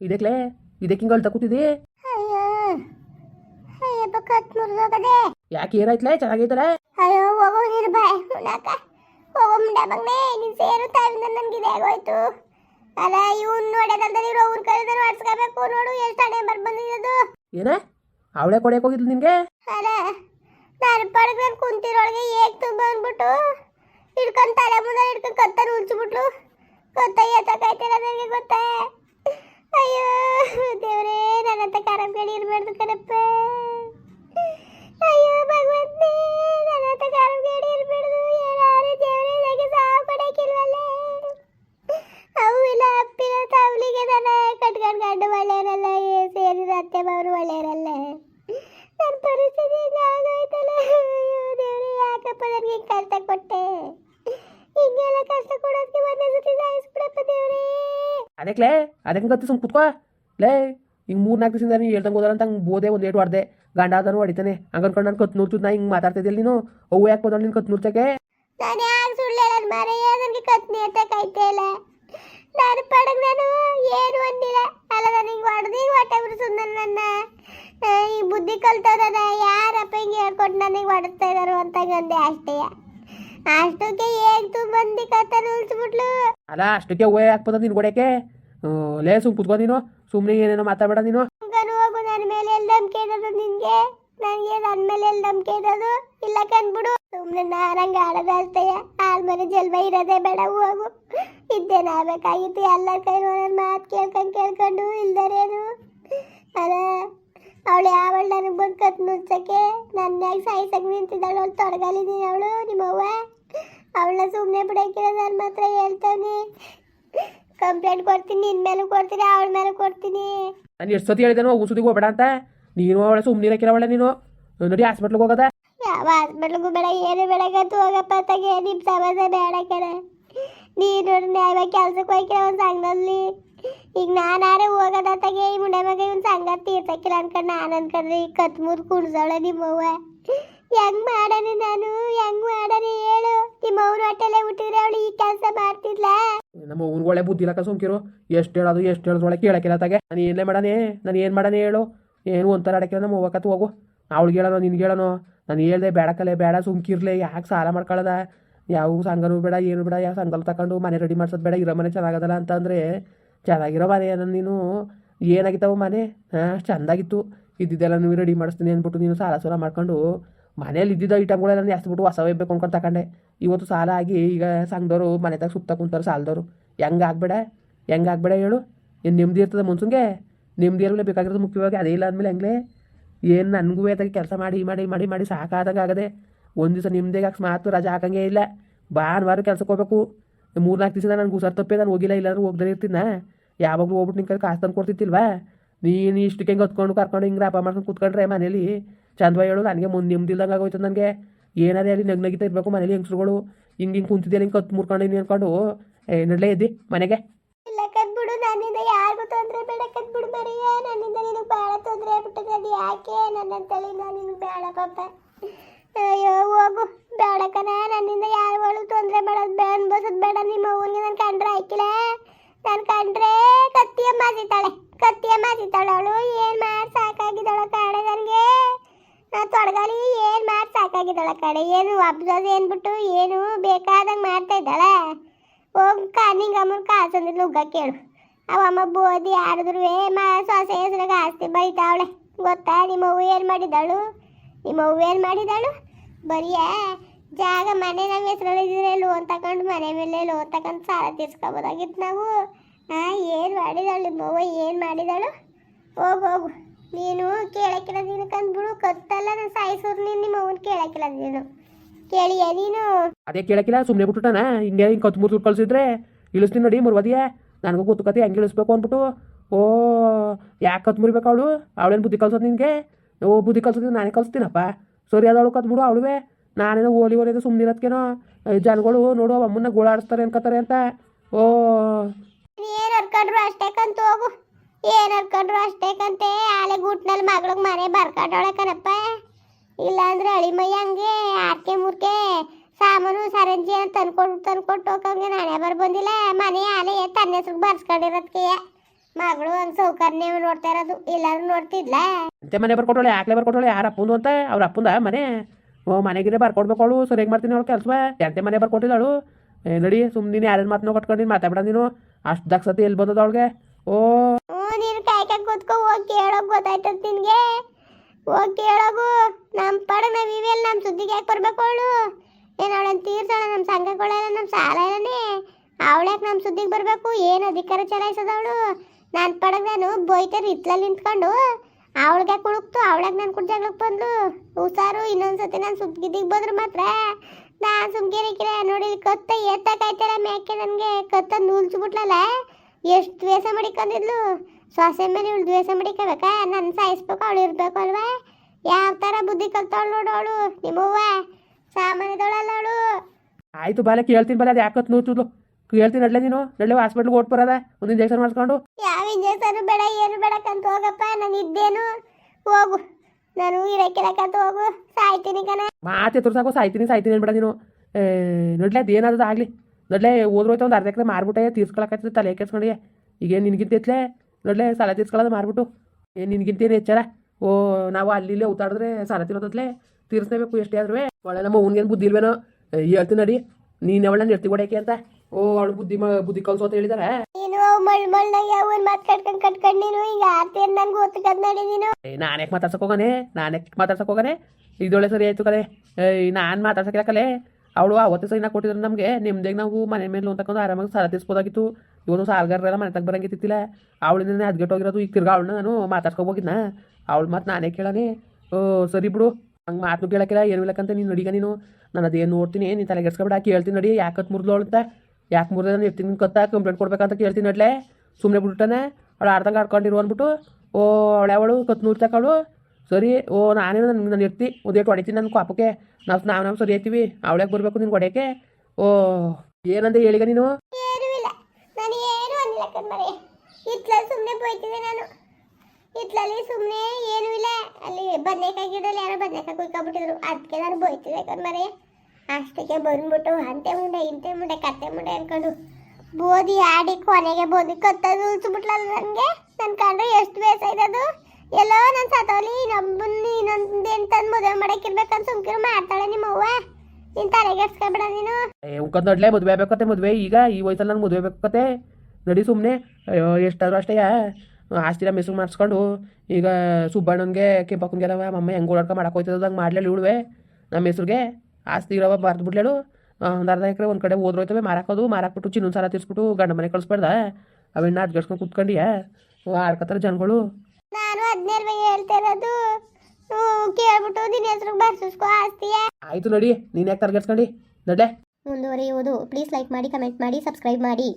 ಇದಕ್ಲೆ? ಇದಕ್ಕೆ ಹಿಂಗೆ ಅಳ್ತಾ ಕೂತಿದ್ದಿ ಅಯ್ಯೋ. ಅಯ್ಯಪ್ಪ ಕತ್ ಮುರಿದೋಗದೆ ಯಾಕೆ ಏನಾಯ್ತಲೆ ಚೆನ್ನಾಗೈತಲ್ಲ ಅಯ್ಯೋ ಹೋಗೋ ನೀರು ಬಾಯ್ ಉಣ್ಣಾಕ ಹೋಗೋ ಮುಂಡ ಮಗನೇ ನೀನು ಸೇರು ತಾವಿಂದ ನನ್ಗೆ ಇದಾಗೋಯ್ತು ಅಲ್ಲ ಇವ್ನು ನೋಡೋದಂತ ನೀವು ಅವ್ರ ಕರೆದ ಮಾಡಿಸ್ಕೋಬೇಕು ನೋಡು ಎಷ್ಟು ಹಣೆ ಬರ್ ಬಂದಿರೋದು. ಏನ? ಅವಳೆ ಕೊಡಕ್ಕೆ ಹೋಗಿದ್ಲು ನಿಮಗೆ? ಅಲ್ಲ ನಾನು ನಾನು ಕುಂತಿರೊಳಗೆ ಏಕ್ ತುಂಬ ಅಂದ್ಬಿಟ್ಟು ಹಿಡ್ಕೊಂಡು ತಲೆ ಮುಂದೆ ಹಿಡ್ಕೊಂಡು ಕತ್ತನ್ನು ಉಂಚ್ಬಿಟ್ಲು ಗೊತ್ತ ಎತ್ತಕೈತಿಲ್ಲ ನನಗೆ ಗೊತ್ತಾ? ಅಯ್ಯೋ, ದೇವರೇ ನನ್ನ ಖರಾಬ್ ಗಾಡಿ ಇರಬಾರ್ದು ಕಣಪ್ಪ? ಅಯ್ಯೋ ಭಗವಂತನೇ ನನ್ನ ಹತ್ರ ಖರಾಬ್ ಗಾಡಿ ಇರಬಾರ್ದು ಏನಾರು ದೇವರೇ, ನನಗೆ ಸಾವು ಕೊಡಕ್ಕಿಲ್ವಲ್ಲ? ಅವು ಇಲ್ಲ ಅಪ್ಪಿನ ತಾವಲಿಗೆ ನನ್ನ ಕಟ್ಕೊಂಡು ಗಂಡು ಒಳ್ಳೆಯರಲ್ಲ ಸೇರಿದ ಅತ್ತೆ ಮಾವರು ಒಳ್ಳೆಯವರಲ್ಲ? ನನ್ನ ಪರಿಸ್ಥಿತಿ ಹಿಂಗಾಗೋಯ್ತಲ್ಲ ಅಯ್ಯೋ, ದೇವರೇ, ಯಾಕಪ್ಪ ನನಗೆ ಕಷ್ಟ ಕೊಟ್ಟೆ? ಹಿಂಗೆಲ್ಲ ಕಷ್ಟ ಕೊಡೋದಕ್ಕೆ ಒಂದೇ ಸತಿ ಸಾಯಿಸ್ಬಿಡಪ್ಪ ದೇವ್ರೇ. ಅದಕ್ಲೆ ಅದಕ್ಕೆ ಗೊತ್ತು ಸುಮ್ ಕುತ್ಕೋ. ಲೇ ಹಿಂಗೆ ಮೂರು ನಾಲ್ಕು ದಿವಸದಿಂದ ನೀನು ಹೇಳ್ದಂಗೆ ಹೋದಲ್ಲ ಅಂತ ಹಂಗೆ ಬೋದೆ ಒಂದು ಏಟು ಹೊಡೆದೆ. ಗಂಡ ಆದನು ಹೊಡಿತಾನೆ. ಹಂಗೆ ಅನ್ಕೊಂಡು ನಾನು ಕತ್ ನೂರ್ತು ನಾ ಹಿಂಗೆ ಮಾತಾಡ್ತಿದ್ದಿಲ್ಲ ನೀನು? ಅವು ಯಾಕೆ ಹೋದ ನೀನು ಕತ್ ನೂರ್ಚಕ್ಕೆ ನಾನು ಯಾಕೆ ಸುಳ್ಳು ಹೇಳೋದು ಮಾರಯ್ಯ ನನಗೆ ಕತ್ನಿ ಎತ್ತಕ್ಕೈತೆ ಇಲ್ಲ. ನಾನು ಪಡಗ್ ನಾನು ಏನು ಅಂದಿಲ್ಲ. ಅಲ್ಲ ನನಗೆ ಹೊಡೆದು ಹಿಂಗೆ ಹೊಟ್ಟೆ ಬಿಡಿಸೋದು ನನ್ನ. ಈ ಬುದ್ಧಿ ಕಲ್ತವ್ರದ ಯಾರಪ್ಪ ಹಿಂಗೆ ಹೇಳ್ಕೊಂಡು ನನಗೆ ಹೊಡೆಸ್ತಾ ಇದಾರು ಅಂತ ಅಂದೆ ಅಷ್ಟೇ. ಅಷ್ಟಕ್ಕೆ ಏನ್ ತುಂಬಂದಿ ಕತ್ತನ ನಿಲ್ಸ್ಬಿಟ್ಲು? ಅಲ್ಲ ಅಷ್ಟಕ್ಕೆ ಹೂವು ಹಾಕ್ಬೋದ ಬಂದ ನೀನು ಕೊಡಕ್ಕೆ ಲೇ ಸುಮ್ ಕುತ್ಕೋ ನೀನು. ಏನೇನೋ ಮಾತಾಡಬೇಡ ನೀನು. ಗನು ಹೋಗು ನನ್ನ ಮೇಲೆ ಎಲ್ಲ ನಂಬಿಕೆ ಇರೋದು ನಿನ್ಗೆ? ನನಗೆ ನನ್ನ ಮೇಲೆ ಎಲ್ಲ ನಂಬಿಕೆ ಇರೋದು? ಇಲ್ಲ ಕಂದ್ಬಿಡು ಸುಮ್ನೆ ನಾರಂಗೆ ಆಡೋದು ಅಷ್ಟೇಯ ಆಲ್ ಮನೆ ಜಲ್ವ ಇರೋದೇ ಬೇಡ ಹೋಗು. ಇದ್ದೇನೆ ಆಗ್ಬೇಕಾಗಿತ್ತು? ಎಲ್ಲ ಕೈ ನನ್ನ ಮಾತು ಕೇಳ್ಕೊಂಡು ಕೇಳ್ಕೊಂಡು ಇಲ್ದರೇನು? ಅಲ್ಲ ಅವಳು ಯಾವಳು ನನಗೆ ಬಂದು ಕತ್ ನುಚ್ಚಕ್ಕೆ ನನ್ನ ಸಾಯಿಸಕ್ಕೆ ನಿಂತಿದ್ದಾಳು ಅವಳು ತೊಡಗಲಿದ್ದೀನಿ ಅವಳು ನಿಮ್ಮವ್ವ. ಅವಳನ್ನ ಸುಮ್ಮನೆ ಬಿಡಕ್ಕಿಲ್ಲ ನಾನು ಮಾತ್ರ ಹೇಳ್ತಾನೆ ಕಂಪ್ಲೇಂಟ್ ಕೊಡ್ತೀನಿ ನಿನ್ನ ಮೇಲೂ ಕೊಡ್ತೀನಿ ಅವಳ ಮೇಲೂ ಕೊಡ್ತೀನಿ. ನಾನು ಎಷ್ಟು ಸತಿ ಹೇಳಿದೆನೋ ಊಸುದಿಗೆ ಹೋಗ್ಬೇಡ ಅಂತ. ನೀನು ಅವಳ ಸುಮ್ಮನೆ ಇರಕ್ಕಿರವಳೆ ಅವಳೆ ನೀನು. ನೋಡಿ ಹಾಸ್ಪಿಟ್ಲಿಗೆ ಹೋಗೋದ. ಯಾವ ಹಾಸ್ಪಿಟ್ಲಿಗೂ ಬೇಡ ಏನು ಬೇಡಕತ್ತು ಹೋಗಪ್ಪ ತಗೆ ನಿಮ್ಮ ಸಮಸ್ಯೆ ಬೇಡ ಕಣ. ನೀನು ನ್ಯಾಯ ಕೆಲ್ಸಕ್ಕೆ ಹೋಯ್ಕಿಲ್ಲ ಒಂದು ಸಂಘದಲ್ಲಿ. ಈಗ ನಾನಾರೆ ಹೋಗೋದ ತಗೆ ಈ ಮುಂಡೆ ಮಗ ಇವ್ನ ಸಂಘ ತೀರ್ತಕ್ಕಿಲ್ಲ ಅನ್ಕೊಂಡು ನಾನು ಅನ್ಕೊಂಡ್ರೆ ಈಗ ಕತ್ ಕುಣ್ಸವಳೆ ನಿಮ್ಮವ್ವ. ಹೆಂಗ್ ಮಾಡನೆ ನಾನು? ಹೆಂಗ್ ಮಾಡನೆ ಹೇಳು? ನಿಮ್ಮ ಅವ್ರ ಹೊಟ್ಟೆಲೆ ಹುಟ್ಟಿದ್ರೆ ಅವಳು ಈ ಕೆಲಸ ಮಾಡ್ತಿದ್ಲಾ? ನಮ್ಮ ಊರ್ಗೊಳೆ ಬುದ್ಧಿ ಇಲ್ಲಕ ಸುಮ್ಕಿರು. ಎಷ್ಟು ಹೇಳೋದು, ಎಷ್ಟು ಹೇಳೋದ್ರೊಳಗೆ ಕೇಳಕ್ಕಿಲ್ಲ ತಾಗೆ. ನಾನು ಏನೇ ಮಾಡಾನೆ? ನಾನು ಏನು ಮಾಡಾನೆ ಹೇಳು? ಏನು ಒಂಥರ ಅಡಕಿಲ್ಲ ನಮ್ಮ ಹೋಗು. ಅವಳಿಗೆ ಹೇಳೋಣ ನಿನ್ಗೆ ಹೇಳೋಣ ನಾನು ಹೇಳ್ದೆ ಬೇಡಕಲೆ ಬೇಡ, ಸುಮ್ಕಿರ್ಲೆ. ಯಾಕೆ ಸಾಲ ಮಾಡ್ಕೊಳ್ಳೋದ ಯಾವ ಸಂಘನೂ ಬೇಡ, ಏನು ಬೇಡ. ಯಾವ ಸಂಘಲ್ ತಗೊಂಡು ಮನೆ ರೆಡಿ ಮಾಡ್ಸೋದು ಬೇಡ. ಇರೋ ಮನೆ ಚೆನ್ನಾಗದಲ್ಲ ಅಂತಂದರೆ ಚೆನ್ನಾಗಿರೋ ಮನೆ ನೀನು ಏನಾಗಿತ್ತವ ಮನೆ? ಹಾಂ ಚೆಂದಾಗಿತ್ತು. ಇದ್ದಿದ್ದೆಲ್ಲ ನೀವು ರೆಡಿ ಮಾಡಿಸ್ತೀನಿ ಅಂದ್ಬಿಟ್ಟು ನೀನು ಸಾಲ ಸೂಲ ಮಾಡ್ಕೊಂಡು ಮನೇಲಿ ಇದ್ದಿದ್ದ ಐಟಮ್ಗಳೆಲ್ಲ ಎಸ್ಬಿಟ್ಟು ಹೊಸ ಬೇಕು ಅನ್ಕೊಂಡು ತಗೊಂಡೆ ಇವತ್ತು ಸಾಲ ಆಗಿ ಈಗ ಸಂಘದವರು ಮನೆ ತಾಗ ಸುತ್ತ ಕುಂತಾರೆ ಸಾಲದವರು. ಹೆಂಗೆ ಆಗಬೇಡ? ಹೆಂಗೆ ಆಗಬೇಡ ಹೇಳು? ಏನು ನೆಮ್ಮದಿ ಇರ್ತದೆ ಮುನ್ಸುಂಗೆ? ನೆಮ್ಮದಿ ಇರಲೇ ಬೇಕಾಗಿರೋದು ಮುಖ್ಯವಾಗಿ ಅದೇ ಇಲ್ಲ ಅಂದಮೇಲೆ ಹೆಂಗೆ ಏನು ನನಗೂ ಏತಾಗಿ ಕೆಲಸ ಮಾಡಿ ಮಾಡಿ ಮಾಡಿ ಮಾಡಿ ಸಾಕಾದಂಗೆ ಆಗದೆ ಒಂದು ದಿವಸ ನಿಮ್ಮದೇ ಮಾತು ರಜಾ ಹಾಕಂಗೆ ಇಲ್ಲ. ಭಾನುವಾರ ಕೆಲಸಕ್ಕೆ ಹೋಗ್ಬೇಕು. ಮೂರು ನಾಲ್ಕು ದಿವಸ ನನಗೆ ಗುಸರ್ ತಪ್ಪೆ, ನಾನು ಹೋಗಿಲ್ಲ, ಇಲ್ಲಾಂದ್ರೆ ಹೋಗ್ದೇ ಇರ್ತೀನ ಯಾವಾಗಲೂ ಹೋಗ್ಬಿಟ್ಟು ನಿಂಗೆ ಕಾಸು ತಂದು ಕೊಡ್ತಿತ್ತಿಲ್ವಾ ನೀನು ಇಷ್ಟಕ್ಕೆ ಹೆಂಗೆ ಹೊತ್ಕೊಂಡು ಕರ್ಕೊಂಡು ಹಿಂಗೆ ರಾಪ ಮಾಡ್ಕೊಂಡು ಕೂತ್ಕೊಂಡ್ರೆ ಮನೇಲಿ ಚಂದವ ಹೇಳು, ನನಗೆ ಮುಂದೆ ನಿಮ್ದಿಲ್ದಂಗೆ ಆಗೋಯ್ತು ನನಗೆ. ಏನಾರೇ ಅಲ್ಲಿ ನಗ್ ನಗಿತಾ ಇರಬೇಕು ಮನೇಲಿ ಹೆಂಗಸ್ರುಗಳು. ಹಿಂಗೆ ಹಿಂಗೆ ಕುಂತಿದ್ದೆ ಹಿಂಗೆ ಕತ್ತು ಮುರ್ಕೊಂಡು ಹಿಂಗೆ ಅನ್ಕೊಂಡು. ಏ, ನಡ್ಲೇ ಇದ್ದಿ ಮನೆಗೆ. ಇಲ್ಲ ಕದ್ಬಿಡು ನನ್ನಿಂದ ಯಾರಿಗೂ ತೊಂದರೆ ಬೇಡ. ಕದ್ಬಿಡು ಬರೀ. ನನ್ನಿಂದ ನಿನಗೆ ಭಾಳ ತೊಂದರೆ ಆಗ್ಬಿಟ್ಟದೆ. ಅದು ಯಾಕೆ? ನನ್ನ ತಲೆಯಿಂದ ನಿನಗೆ ಬೇಡ ಪಾಪ. ಅಯ್ಯೋ, ಹೋಗು. ಬೇಡ ಕಣ. ನನ್ನಿಂದ ಯಾರುಗಳು ತೊಂದರೆ ಬೇಡ. ಅನ್ಬೋಸೋದು ಬೇಡ. ನಿಮ್ಮ ಅವ್ವನಿಗೆ ನಾನು ಕಂಡ್ರೆ ಹಾಕಿಲ್ಲ ನಾನು ಕಂಡ್ರೆ ಕತ್ತಿಯ ಮಾಸಿತಾಳೆ ಕತ್ತಿಯ ಮಾಸಿತಾಳೆ ಅವಳು. ಏನು ಮಾಡಿ ಸಾಕಾಗಿದ್ದಾಳ ತೊಡಗಲಿ ಏನು ಮಾಡಿ ಸಾಕಾಗಿದ್ದಾಳೆ ಕಡೆ ಏನು ಅಬ್ಸೋದು ಏನ್ಬಿಟ್ಟು ಏನು ಬೇಕಾದಂಗೆ ಮಾಡ್ತಾ ಇದ್ದಾಳೆ? ಹೋಗಿ ಕಾನಿಂಗ ಅಮ್ಮನ ಕಾಸಂದ್ರೆ ನುಗ್ಗ ಕೇಳು. ಅವಮ್ಮ ಬೋದಿ ಆಡಿದ್ರು ಮಾ, ಸೊಸೆ ಹೆಸ್ರಾಗ ಆಸ್ತಿ ಬೈತಾವಳೆ. ಗೊತ್ತಾ? ನಿಮ್ಮವ್ವ ಏನು ಮಾಡಿದಾಳು ನಿಮ್ಮ ಅವ್ವ ಏನು ಮಾಡಿದಾಳು ಬರೀ ಜಾಗ ಮನೆ ನಮ್ಮ ಹೆಸ್ರಲ್ಲಿ ಇದ್ರೆ ಲೋನ್ ತಗೊಂಡು ಮನೆ ಮೇಲೆ ಲೋನ್ ತಗೊಂಡು ಸಾಲ ತೀರ್ಸ್ಕೊಬೋದಾಗಿತ್ತು ನಾವು. ಹಾಂ ಏನು ಮಾಡಿದಾಳು ನಿಮ್ಮ ಅವ್ವ? ಏನು ಮಾಡಿದಾಳು ಹೋಗು ಹೋಗು. ನೀನು ಕೇಳಕ್ಕಿಲ್ಲ ನೀನು ಕಂದ್ಬಿಡು ಕತ್ತಲ್ಲ ನಾನು ಸಾಯಿಸೋರು ನೀನು ನಿಮ್ಮ ಅವ್ವನ ಕೇಳಕ್ಕಿಲ್ಲ ನೀನು. ಕೇಳಿಯ ನೀನು? ಅದೇ ಕೇಳಕ್ಕಿಲ್ಲ ಸುಮ್ಮನೆ ಬಿಟ್ಟುಟಾನ ಹಿಂಗೆ ಹಿಂಗೆ ಕತ್ತು ಮುರ್ದು ಕಳ್ಸಿದ್ರೆ ಇಳಿಸ್ತೀನಿ ನೋಡಿ ಮುರ್ವದಿಯ. ನನಗೂ ಗೊತ್ತು ಕತೆ ಹೆಂಗೆ ಇಳಿಸ್ಬೇಕು ಅಂದ್ಬಿಟ್ಟು. ಓ ಯಾಕೆ ಕತ್ತು ಮುರಿಬೇಕು ಅವಳು? ಅವಳೇನು ಬುದ್ಧಿ ಕಲ್ಸೋದು ನಿನಗೆ? ಓ ಬುದ್ಧಿ ಕಲ್ಸೋದು ನಾನೇ ಕಲಿಸ್ತೀನಪ್ಪ. ಸರಿ ಅದವಳು ಕತ್ಬಿಡು ಅವಳುವೆ. ನಾನೇನೋ ಓಲಿ ಓಲಿ ಸುಮ್ಮನೆ ಇರತ್ಕೇನೋ ಜನಗಳು ನೋಡು ಅಮ್ಮನ್ನ ಗೋಳಾಡಿಸ್ತಾರೆ ಅನ್ಕೋತಾರೆ ಅಂತ. ಓ. ನೀರು ಅಷ್ಟೇ ಕಂತು ಹೋಗು. ಏನ್ ಅನ್ಕೊಂಡ್ರು ಅಷ್ಟೇ ಕಂತೆ. ಆಲೆ ಗುಟ್ನಲ್ಲಿ ಮಗಳಿಗೆ ಮನೆ ಬರ್ಕೊಂಡವಳೆ ಕಣಪ್ಪ ಇಲ್ಲಾಂದ್ರೆ ಅಳಿಮಯ್ಯ ಹಂಗೆ, ಆರ್ಕೆ ಮುರ್ಕೆ, ಸಾಮಾನು ಸರಂಜಿ ಅಂತ ತಂದ್ಕೊಟ್ಟು ತಂದ್ಕೊಟ್ಟು ಹೋಗಂಗೆ ನಾನೇ ಬರ್ ಬಂದಿಲ್ಲ. ಮನೆ ಆಲೆ ತನ್ನ ಹೆಸ್ರಿಗೆ ಬರ್ಸ್ಕೊಂಡಿರೋದಕ್ಕೆ ಮಗಳು ಹಂಗ್ ಸೌಕರ್ಯ ನೋಡ್ತಾ ಇರೋದು. ಎಲ್ಲಾರು ನೋಡ್ತಿದ್ಲಾ? ಅಂತೆ ಮನೆ ಬರ್ಕೊಟ್ಟೋಳೆ ಯಾಕ್ಲೆ ಬರ್ಕೊಟ್ಟೋಳೆ, ಯಾರು ಅಪ್ಪಂದು ಅಂತ. ಅವ್ರ ಅಪ್ಪಂದ ಮನೆ. ಓ ಮನೆಗಿರೇ ಬರ್ಕೊಡ್ಬೇಕು ಅವಳು. ಸರಿಯಾಗಿ ಮಾಡ್ತೀನಿ ಅವಳು ಕೆಲಸ ಎಂತೆ ಮನೆ ಬರ್ಕೊಟ್ಟಿದ್ದಾಳು? ನಡಿ ಸುಮ್ಮನೆ ಯಾರ್ಯಾರ ಮಾತನ್ನ ಕಟ್ಕೊಂಡು ಮಾತಾಡ ನೀನು. ಅಷ್ಟು ದಕ್ಷತೆ ಎಲ್ಲಿ ಬಂದದ ಅವಳಿಗೆ? ಓ. ಕೂತ್ಕೊ ಹೋಗಿ ಕೇಳೋಕ್ ಗೊತ್ತಾಯ್ತದ ನಿನ್ಗೆ? ಹೋಗಿ ಕೇಳೋಗು ನಮ್ಮ ಪಡ ನಾವು ಇವೆಲ್ಲ ನಮ್ಮ ಸುದ್ದಿಗೆ ಯಾಕೆ ಬರ್ಬೇಕು ಅವಳು? ಏನು ಅವಳನ್ನ ತೀರ್ಸಾಳ ನಮ್ಮ ಸಂಘಗಳೆಲ್ಲ ನಮ್ಮ ಸಾಲ ಇಲ್ಲನೇ? ಅವಳ್ಯಾಕೆ ನಮ್ಮ ಸುದ್ದಿಗೆ ಬರಬೇಕು? ಏನು ಅಧಿಕಾರ ಚಲಾಯಿಸೋದು ಅವಳು? ನಾನು ಪಡಗ ನಾನು ಬೈತಾರೆ ಇತ್ಲಲ್ಲಿ ನಿಂತ್ಕೊಂಡು ಅವಳಿಗೆ ಕುಳುಕ್ತು ಅವಳಾಗ ನಾನು ಕುಡ್ ಜಗಳಕ್ಕೆ ಬಂದ್ಲು? ಹುಷಾರು ಇನ್ನೊಂದ್ಸತಿ ನಾನು ಸುದ್ದಿಗೆ ಬಂದ್ರೆ ಮಾತ್ರ? ನಾನು ಸುಮ್ಕಿರಿಕಿರ ನೋಡಿ ಕತ್ತ ಎತ್ತಕಾಯ್ತಾರ ಮ್ಯಾಕೆ ನನಗೆ? ಕತ್ತ ನೂಲ್ಸ್ಬಿಟ್ಲಲ್ಲ ಎಷ್ಟು ದ್ವೇಷ ಮಾಡಿಕೊಂಡಿದ್ಲು? ಸೊಸೆ ಮೇಲೆ ಇವಳು ದ್ವೇಷ ಮಾಡಿಕೋಬೇಕಾ ನನ್ನ ಸಾಯಿಸ್ಬೇಕು ಅವಳು ಇರ್ಬೇಕು ಅಲ್ವಾ? ಯಾವ ಥರ ಬುದ್ಧಿ ಕಲ್ತವಳು ನೋಡು ಅವಳು ನಿಮ್ಮವ್ವ ಸಾಮಾನ್ಯದವಳಲ್ಲ ಅವಳು. ಆಯ್ತು ಬಾಲೆ ಕೇಳ್ತೀನಿ ಬಾಲೆ ಅದು ಯಾಕತ್ ನೋಡ್ತಿದ್ಲು ಕೇಳ್ತೀನಿ ನಡ್ಲೆ ನೀನು ನಡ್ಲೆ ಹಾಸ್ಪಿಟ್ಲ್ಗೆ ಓಟ್ ಬರೋದ ಒಂದು ಇಂಜೆಕ್ಷನ್ ಮಾಡ್ಕೊಂಡು ಯಾವ ಇಂಜೆಕ್ಷನ್ ಬೇಡ ಏನು ಬೇಡಕ್ಕಂತ ಹೋಗಪ್ಪ ನಾನು ಇದ್ದೇನು. ಹೋಗು ನಾನು ಇರಕ್ಕಿರಕ್ಕಂತ ಹೋಗು. ಸಾಯ್ತೀನಿ ಕಣ. ಮಾತೆ ಸಾಕು ಸಾಯ್ತೀನಿ ಸಾಯ್ತೀನಿ ಅನ್ಬೇಡ ನೀನು. ಏ, ನಡ್ಲೆ ಅದು ಏನಾದ್ರು ಆಗಲಿ. ನಡ್ಲೆ ಹೋದ್ರೋಯ್ತು ಒಂದು ಅರ್ಧ ಎಕರೆ ಮಾರ್ಬಿಟ್ಟೆ ತೀರ್ಸ್ಕೊಳಕತ್ತಿದ್ದು ತಲೆ ಕೆಡ್ಸ್ಕೊಂಡು ಈಗೇನು ನಿನಗಿಂತ ಎತ್ಲೆ? ನಡ್ಲೆ ಸಾಲ ತೀರ್ಸ್ಕೊಳ್ಳೋದು ಮಾರ್ಬಿಟ್ಟು ಏನು ನಿನ್ಗಿಂತ ಹೆಚ್ಚಾರ ಓ ನಾವು ಅಲ್ಲಿ ಇಲ್ಲೇ ಊತಾಡಿದ್ರೆ ಸಾಲ ತೀರೋತತ್ಲೆ ತೀರಿಸ್ಲೇಬೇಕು ಎಷ್ಟೇ ಆದ್ರೂ ಒಳ್ಳೆ ನಮ್ಮ ಅವ್ನಿಗೇನು ಬುದ್ಧಿ ಇಲ್ವೇನೋ? ಹೇಳ್ತೀನಿ ನಡಿ. ನೀನು ಅವಳನ್ನ ಎತ್ತಿ ಕೊಡಕ್ಕೆ ಅಂತ. ಓ ಅವಳು ಬುದ್ಧಿ ಬುದ್ಧಿ ಕಲ್ಸು ಅಂತ ಹೇಳಿದಾರೆ. ನೀನು ಮಳ್ ಮಳ್ನಾಗ ಯಾವನ್ ಮಾತು ಕಟ್ಕೊಂಡು ಕಟ್ಕೊಂಡು ನೀನು? ಈಗ ಆರ್ತಿ ನನ್ಗೆ ಗೊತ್ತಕ್ಕದ್ ನಡಿ ನೀನು. ಏ ನಾನು ಯಾಕೆ ಮಾತಾಡ್ಸಕ್ ಹೋಗಾನೆ? ನಾನೇಕ್ ಮಾತಾಡ್ಸಕ್ ಹೋಗಾನೆ? ಇದೊಳ್ಳೆ ಸರಿ ಆಯ್ತು ಕಲೆ. ಏಯ್ ನಾನು ಮಾತಾಡ್ಸಕ್ಕೆ ಕಲೆ. ಅವಳು ಅವತ್ತು ನಾ ಕೊಟ್ಟಿದ್ರು ನಮ್ಗೆ. ನಿಮ್ದಾಗ ನಾವು ಮನೆ ಮೇಲೆ ಲೋನ್ ತಗೊಂಡು ಆರಾಮಾಗಿ ಸಾಲ ತೀರ್ಸ್ಬೋದಾಗಿತ್ತು. ಇವನು ಸಾಲ್ಗಾರ ಮನೆ ತಗ ಬರಂಗಿತ್ತಿಲ್ಲ ಅವಳಿಂದ ಅದ್ಗೆಟ್ಟೋಗಿರೋದು ಈಗ ತಿರ್ಗಾ ಅವಳನ್ನ ನಾನು ಮಾತಾಡ್ಸ್ಕೊಬೋಗಿದ್ನ ಅವಳು ಮತ್ತೆ ನಾನೇ ಕೇಳಾನೆ. ಸರಿ ಬಿಡು. ಹಂಗೆ ಮಾತು ಕೇಳಕ್ಕಿಲ್ಲ, ಏನು ಇಲ್ಲಕ್ಕಂತ ನೀನು ನಡಿಗ ನೀನು. ನಾನು ಅದೇನು ನೋಡ್ತೀನಿ, ನೀನು ತಲೆ ಕೆಡ್ಸ್ಕೊಬೇಡ ಕೇಳ್ತೀನಿ ನಡಿ. ಯಾಕೆ ಹತ್ತು ಮುರಿದ್ಲು ಅವಳಂತ? ಯಾಕೆ ಮುರಿದ ನಾನು ಇರ್ತೀನಿ ಕತ್ತ ಕಂಪ್ಲೇಂಟ್ ಕೊಡ್ಬೇಕಂತ ಕೇಳ್ತೀನಿ ನಡ್ಲೆ. ಸುಮ್ಮನೆ ಬಿಟ್ಟಾನೆ ಅವಳು ಆಡ್ದಂಗೆ ಆಡ್ಕೊಂಡಿರು ಅಂದ್ಬಿಟ್ಟು, ಓ, ಅವಳೆ ಅವಳು, ಕತ್ ನೂರ್ತಕವಳು ಸರಿ, ಓ, ನಾನೇ ನನಗೆ ನಾನು ಇರ್ತಿ. ಉದೇಟು ಹೊಡಿತೀನಿ ನನ್ನ ಕಾಪಕ್ಕೆ ನಾವು ನಾವು ನಾವು ಸರಿ ಐತೀವಿ. ಅವಳ್ಯಾಕೆ ಬರಬೇಕು ನಿನ್ಗೆ ಹೊಡೆಯಕ್ಕೆ ಓ, ಏನಂದೆ ಹೇಳಿಗ ನಾನು? ಅಂದಿಲ್ಲ ಕಣ್ಮರೆ ಇತ್ಲಲ್ಲಿ ಸುಮ್ಮನೆ ಬೈತಿದ್ದೆ ನಾನು. ಇತ್ಲಲ್ಲಿ ಸುಮ್ಮನೆ ಏನೂ ಇಲ್ಲ. ಅಲ್ಲಿ ಬದನೆಕಾಯಿ ಗಿಡದಲ್ಲಿ ಯಾರೋ ಬದನೆಕಾಯಿ ಕುಯ್ಕೊಂಡ್ಬಿಟ್ಟಿದ್ರು. ಅದಕ್ಕೆ ನಾನು ಬೈತಿದ್ದೆ ಕಣ್ಮರೆ ಅಷ್ಟಕ್ಕೆ ಬಂದ್ಬಿಟ್ಟು ಅಂತೆ ಮುಂಡೆ, ಇಂತೆ ಮುಂಡೆ, ಕತ್ತೆ ಮುಂಡೆ ಅನ್ಕೊಂಡು ಬೋದಿ ಆಡಿ ಕೊನೆಗೆ ಬೋದಿ ಕತ್ತ ಉಳಿಸ್ಬಿಟ್ಲಲ್ಲ ನನಗೆ. ನನ್ನ ಕಂಡ್ರೆ ಎಷ್ಟು ಬೇಸ ಇರೋದು ಎಲ್ಲೋ ನನ್ನ ಸತೋಲಿ ಇನ್ನೊಬ್ಬನ ಇನ್ನೊಂದು ಏನು ತಂದು ಮದುವೆ ಮಾಡಕ್ಕಿರ್ಬೇಕಂತ ಸುಮ್ಕಿರು ಮಾಡ್ತಾಳೆ ನಿಮ್ಮ ಅವ್ವ ನೀನು ತಲೆಗೆಡ್ಸ್ಕೊಬೇಡ ನೀನು. ನೋಡ್ಲೆ ನಡ್ಲೆ ಮದುವೆ ಬೇಕತ್ತೆ ಮದುವೆ. ಈಗ ಈ ವಯಸ್ಸಲ್ಲಿ ನಾನು ಮದುವೆ ಬೇಕತ್ತೆ ನಡಿ ಸುಮ್ಮನೆ ಅಯ್ಯೋ ಎಷ್ಟಾದ್ರೂ ಅಷ್ಟೇ ಆಸ್ತಿನ ಮೆಸರು ಮಾಡಿಸ್ಕೊಂಡು ಈಗ ಸುಬ್ಬಣ್ಣನಿಗೆ ಕೆಂಪಕ್ಕನಿಗೆಲ್ಲ ಮಮ್ಮ ಹೆಂಗೆ ಓಡಾಡ್ಕೊ ಮಾಡಕ್ಕೆ ಹೋಯ್ತದ ಹಂಗೆ ಮಾಡ್ಲೇಳು ಇಳುವೆ ನಮ್ಮ ಹೆಸ್ರಿಗೆ ಆಸ್ತಿ ಇರೋವ ಬರ್ದು ಬಿಡ್ಲೇಳು. ಒಂದು ಅರ್ಧ ಎಕರೆ ಒಂದು ಕಡೆ ಹೋದ್ರೋಯ್ತವೆ ಮಾರಾಕೋದು ಮಾರಾಕ್ಬಿಟ್ಟು ಚಿನ್ನೊಂದು ಸಾಲ ತಿರ್ಸ್ಬಿಟ್ಟು ಗಂಡ ಮನೆ ಕಳಿಸ್ಬೇಡ್ದ? ಅವನ್ನ ಅಡ್ಗಡ್ಸ್ಕೊಂಡು ಕುತ್ಕೊಂಡಿ ಆಡ್ಕೊತಾರೆ ಜನಗಳು. ನಾನು ನೋಡಿ ಹೇಳ್ತಾ ಇರೋದು ಹ್ಮ್, ಕೇಳ್ಬಿಟ್ಟು ನಿನ್ನ ಹೆಸ್ರಿಗೆ ಬರ್ಸಿಸ್ಕೋ ಆಸ್ತಿಯ. ಆಯಿತು ನಡಿ ನೀನು ಯಾಕೆ ತರ್ಗಡ್ಸ್ಕೊಂಡಿ ನಡ್ಲೆ. ಮುಂದುವರಿಯುವುದು. ಪ್ಲೀಸ್ ಲೈಕ್ ಮಾಡಿ ಕಮೆಂಟ್ ಮಾಡಿ ಸಬ್ಸ್ಕ್ರೈಬ್ ಮಾಡಿ.